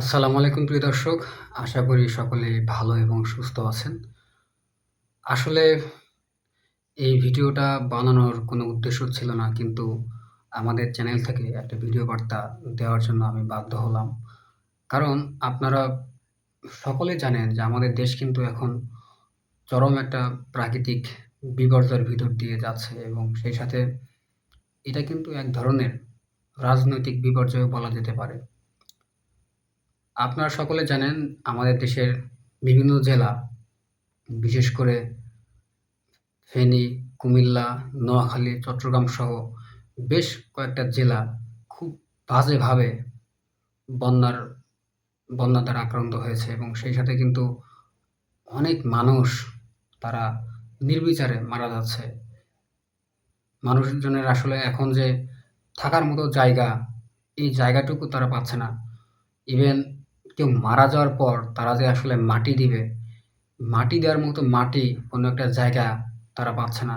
আসসালামু আলাইকুম প্রিয় দর্শক। আশা করি সকলে ভালো এবং সুস্থ আছেন। আসলে এই ভিডিওটা বানানোর কোনো উদ্দেশ্য ছিল না। কিন্তু আমাদের চ্যানেল থেকে একটা ভিডিও বার্তা দেওয়ার জন্য আমি বাধ্য হলাম। কারণ আপনারা সকলেই জানেন যে আমাদের দেশ কিন্তু এখন চরম একটা প্রাকৃতিক বিপর্যয়ের ভিতর দিয়ে যাচ্ছে এবং সেই সাথে এটা কিন্তু এক ধরনের রাজনৈতিক বিপর্যয়ও বলা যেতে পারে। আপনারা সকলে জানেন আমাদের দেশের বিভিন্ন জেলা বিশেষ করে ফেনী, কুমিল্লা, নোয়াখালী, চট্টগ্রাম সহ বেশ কয়েকটা জেলা খুব বাজেভাবে বন্যার বন্যা দ্বারা আক্রান্ত হয়েছে এবং সেই সাথে কিন্তু অনেক মানুষ তারা নির্বিচারে মারা যাচ্ছে। মানুষজনের আসলে এখন যে থাকার মতো জায়গা, এই জায়গাটুকু তারা পাচ্ছে না। ইভেন কেউ মারা যাওয়ার পর তারা যে আসলে মাটি দিবে, মাটি দেওয়ার মতো মাটি কোনো একটা জায়গা তারা পাচ্ছে না।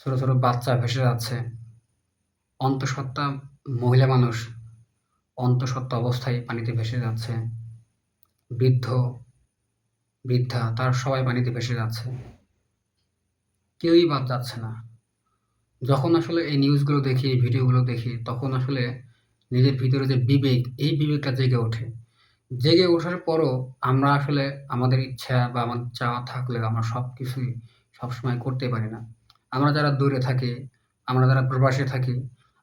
ছোট, ছোট বাচ্চা ভেসে যাচ্ছে। অন্তঃসত্ত্বা মহিলা মানুষ অন্তঃসত্ত্বা অবস্থায় পানিতে ভেসে যাচ্ছে। বৃদ্ধ, বৃদ্ধা তারা সবাই পানিতে ভেসে যাচ্ছে। কেউই বাদ যাচ্ছে না। যখন আসলে এই নিউজগুলো দেখি, ভিডিওগুলো দেখি তখন আসলে নিজের ভিতরে যে বিবেক, এই বিবেকটা জেগে ওঠে। জেগে ওঠার পরও আমরা আসলে আমাদের ইচ্ছা বা আমাদের চাওয়া থাকলেও আমরা সবকিছুই সবসময় করতে পারি না। আমরা যারা দূরে থাকি, আমরা যারা প্রবাসে থাকি,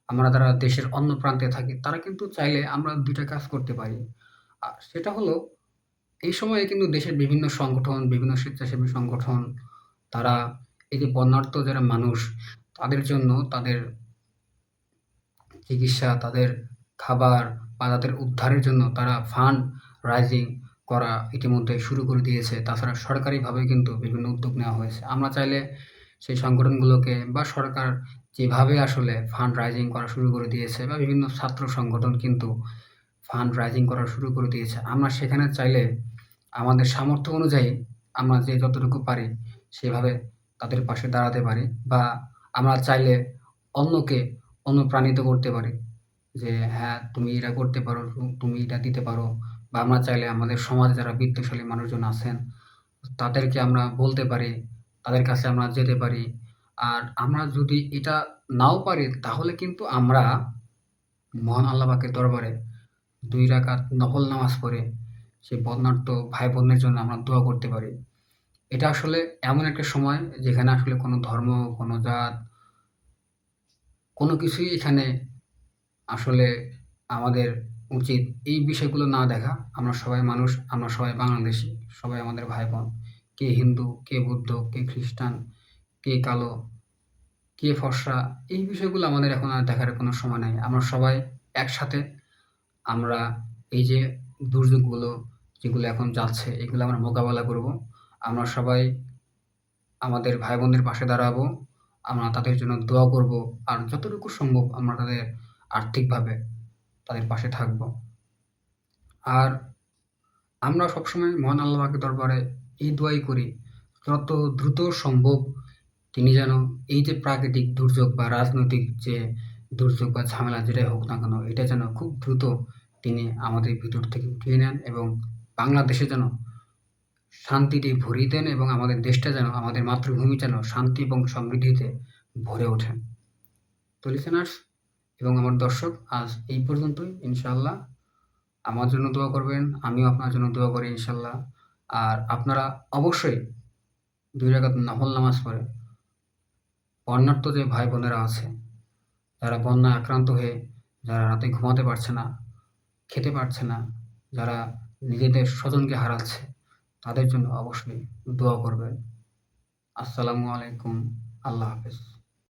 আমরা যারা দেশের অন্য প্রান্তে থাকি, তারা কিন্তু চাইলে আমরা ২ টা কাজ করতে পারি। আর সেটা হলো এই সময়ে কিন্তু দেশের বিভিন্ন সংগঠন, বিভিন্ন স্বেচ্ছাসেবী সংগঠন তারা এই যে বন্যার্ত যারা মানুষ তাদের জন্য তাদের চিকিৎসা, তাদের খাবার বা তাদের উদ্ধারের জন্য তারা ফান্ড রাইজিং করা ইতিমধ্যে শুরু করে দিয়েছে। তাছাড়া সরকারিভাবে কিন্তু বিভিন্ন উদ্যোগ নেওয়া হয়েছে। আমরা চাইলে সেই সংগঠনগুলোকে বা সরকার যেভাবে আসলে ফান্ড রাইজিং করা শুরু করে দিয়েছে বা বিভিন্ন ছাত্র সংগঠন কিন্তু ফান্ড রাইজিং করা শুরু করে দিয়েছে। আমরা সেখানে চাইলে আমাদের সামর্থ্য অনুযায়ী আমরা যে যতটুকু পারি সেভাবে তাদের পাশে দাঁড়াতে পারি বা আমরা চাইলে অন্যকে অনুপ্রাণিত করতে পারি যে হ্যাঁ, তুমি এটা করতে পারো, তুমি এটা দিতে পারো বা আমরা চাইলে আমাদের সমাজে যারা বিত্তশালী মানুষজন আছেন তাদেরকে আমরা বলতে পারি, তাদের কাছে আমরা যেতে পারি। আর আমরা যদি এটা নাও পারি তাহলে কিন্তু আমরা মহান আল্লাহ পাকের দরবারে দুই রাকাত নফল নামাজ পড়ে সেই বন্যার্ত ভাই বোনের জন্য আমরা দোয়া করতে পারি। এটা আসলে এমন একটা সময় যেখানে আসলে কোনো ধর্ম, কোনো জাত কোনো কিছুই এখানে আসলে আমাদের উচিত এই বিষয়গুলো না দেখা। আমরা সবাই মানুষ, আমরা সবাই বাংলাদেশি সবাই আমাদের ভাই-বোন। কে হিন্দু, কে বৌদ্ধ, কে খ্রিস্টান, কে কালো, কে ফর্সা এই বিষয়গুলো আমাদের এখন আর দেখার কোনো সময় নাই। আমরা সবাই একসাথে আমরা এই যে দুর্যোগগুলো যেগুলো এখন যাচ্ছে এগুলো আমরা মোকাবেলা করব। আমরা সবাই আমাদের ভাই-বোনদের পাশে দাঁড়াবো। আমরা তাদের জন্য দোয়া করব। আর যতটুকু সম্ভব আমরা তাদের আর্থিকভাবে তাদের পাশে থাকব। আর আমরা সবসময় মহান আল্লাহ পাকের দরবারে এই দোয়াই করি, যত দ্রুত সম্ভব তিনি যেন এই যে প্রাকৃতিক দুর্যোগ বা রাজনৈতিক যে দুর্যোগ বা ঝামেলা যেটাই হোক না কেন, এটা যেন খুব দ্রুত তিনি আমাদের ভিতর থেকে উঠিয়ে নেন এবং বাংলাদেশে যেন শান্তিতে ভরিয়ে দেন এবং আমাদের দেশটা যেন, আমাদের মাতৃভূমি যেন শান্তি এবং সমৃদ্ধিতে ভরে ওঠেন তো লিসেনার্স এবং আমার দর্শক আজ এই পর্যন্তই ইনশাল্লাহ আমার জন্য দোয়া করবেন, আমিও আপনার জন্য দোয়া করি ইনশাল্লাহ আর আপনারা অবশ্যই ২ রাকাত নফল নামাজ পড়ে বন্যার্ত যে ভাই-বোনেরা আছে, যারা বন্যায় আক্রান্ত হয়ে যারা রাতে ঘুমাতে পারছে না, খেতে পারছে না, যারা নিজেদের স্বজনকে হারাচ্ছে তাদের জন্য অবশ্যই দোয়া করবেন। আসসালামু আলাইকুম। আল্লাহ হাফেজ।